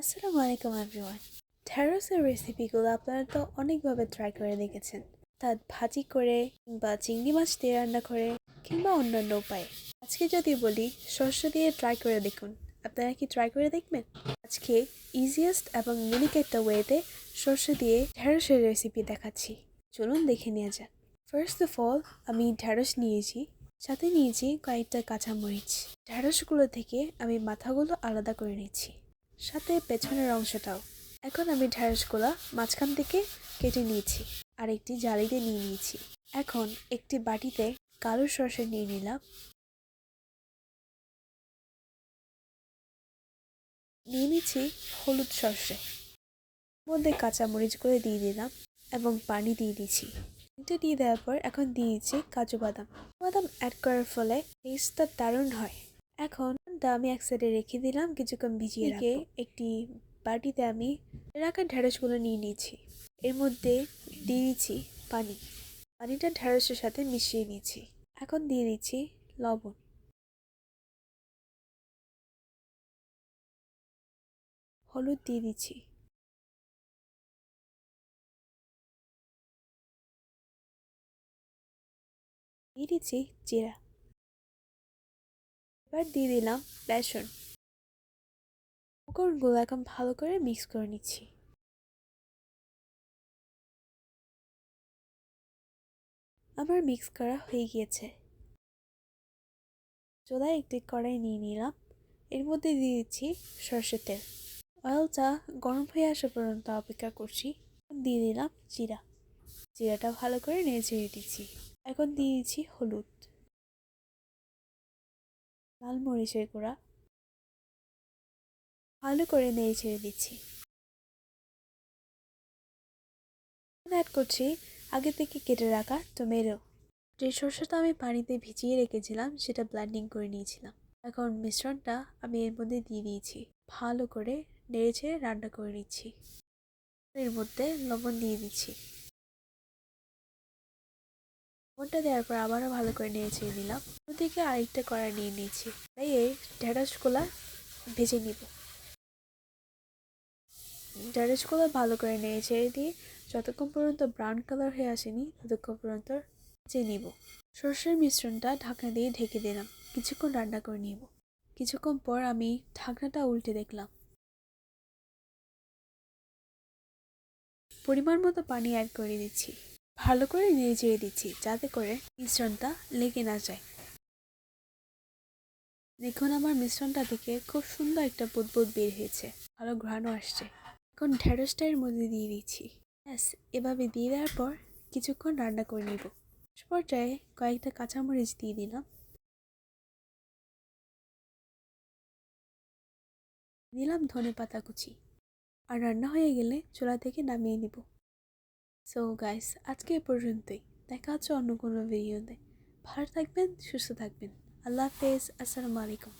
আসসালামু আলাইকুম এভরিওয়ান। ঢ্যাঁড়সের রেসিপিগুলো আপনারা তো অনেকভাবে ট্রাই করে দেখেছেন। তা ভাজি করে কিংবা চিংড়ি মাছ দিয়ে রান্না করে কিংবা অন্যান্য উপায়ে। আজকে যদি বলি, সর্ষে দিয়ে ট্রাই করে দেখুন। আপনারা কি ট্রাই করে দেখবেন? আজকে ইজিয়েস্ট এবং ইউনিক একটা ওয়েতে সর্ষে দিয়ে ঢ্যাঁড়সের রেসিপি দেখাচ্ছি। চলুন দেখে নেওয়া যাক। ফার্স্ট অফ অল আমি ঢ্যাঁড়স নিয়েছি। সাথে নিয়েছি কয়েকটা কাঁচামরিচ। ঢ্যাঁড়সগুলো থেকে আমি মাথাগুলো আলাদা করে নিচ্ছি। সাথে পেছনের অংশটাও। এখন আমি ঢ্যাঁড়সগুলো মাঝখান থেকে কেটে নিয়েছি আর একটি জালিতে নিয়ে নিয়েছি। এখন একটি বাটিতে কালো সর্ষে নিয়ে নিলাম। নিয়ে নিচ্ছি হলুদ সর্ষে। মধ্যে কাঁচামরিচগুলো দিয়ে দিলাম এবং পানি দিয়ে দিচ্ছি এটা দিয়ে দেওয়ার পর এখন দিয়েছি কাজু বাদাম। বাদাম অ্যাড করার ফলে টেস্টটা দারুণ হয়। এখন আমি এক সাইডে রেখে দিলাম কিছুক্ষণ ভিজিয়ে রেখে একটি বাটিতে আমি রাখা ঢ্যাঁড়সগুলো নিয়ে নিয়েছি। এর মধ্যে দিয়ে দিচ্ছি পানি। পানিটা ঢ্যাঁড়সের সাথে মিশিয়ে নিয়েছি। এখন দিয়ে দিচ্ছি লবণ। হলুদ দিয়ে দিচ্ছি। দিয়ে দিচ্ছি জিরা। এবার দিয়ে দিলাম বেসন। উপকরণগুলো এখন ভালো করে মিক্স করে নিচ্ছি। আমার মিক্স করা হয়ে গিয়েছে। চোলায় একটি কড়াই নিয়ে নিলাম। এর মধ্যে দিয়ে দিচ্ছি সর্ষের তেল। অয়েলটা গরম হয়ে আসা পর্যন্ত অপেক্ষা করছি। দিয়ে দিলাম জিরা। জিরাটা ভালো করে নেড়ে ছেড়ে দিচ্ছি। এখন দিয়ে দিচ্ছি হলুদ। লাল মরিচের গুঁড়া। ভালো করে নেড়ে ছেড়ে দিচ্ছি অ্যাড করছি আগে থেকে কেটে রাখা টমেটো। যে সর্ষেটা আমি পানিতে ভিজিয়ে রেখেছিলাম, সেটা ব্ল্যান্ডিং করে নিয়েছিলাম। এখন মিশ্রণটা আমি এর মধ্যে দিয়ে দিয়েছি। ভালো করে নেড়ে ছেড়ে রান্না করে নিচ্ছি। এর মধ্যে লবণ দিয়ে দিচ্ছি। লবণটা দেওয়ার পর আবারও ভালো করে নেড়ে দিলাম ওদিকে আরেকটা কড়া নিয়ে নিয়েছি। তাই এই ঢেঁড়সগুলা ভেজে নিব। ঢেঁড়সগুলো ভালো করে নেড়ে ছেড়ে দিয়ে যতক্ষণ পর্যন্ত ব্রাউন কালার হয়ে আসেনি, ততক্ষণ পর্যন্ত ভেজে নিব। সর্ষের মিশ্রণটা ঢাকনা দিয়ে ঢেকে দিলাম। কিছুক্ষণ রান্না করে নিব। কিছুক্ষণ পর আমি ঢাকনাটা উল্টে দেখলাম। পরিমাণ মতো পানি অ্যাড করে দিচ্ছি। ভালো করে নেড়ে দিচ্ছি যাতে করে মিশ্রণটা লেগে না যায়। দেখুন আমার মিশ্রণটা থেকে খুব সুন্দর একটা বুদবুদ বের হয়েছে ভালো ঘ্রাণও আসছে। এখন ঢেঁড়সটা এর মধ্যে দিয়ে দিচ্ছি। ব্যাস, এভাবে দিয়ে দেওয়ার পর কিছুক্ষণ রান্না করে নিব। পর্যায়ে কয়েকটা কাঁচামরিচ দিয়ে দিলাম। দিলাম ধনে পাতা কুচি। আর রান্না হয়ে গেলে চুলা থেকে নামিয়ে নিব। সো গাইস আজকে এ পর্যন্তই। দেখা হচ্ছে অন্য কোনো ভিডিওতে ভালো থাকবেন, সুস্থ থাকবেন। আল্লাহ হাফেজ, আসসালামু আলাইকুম।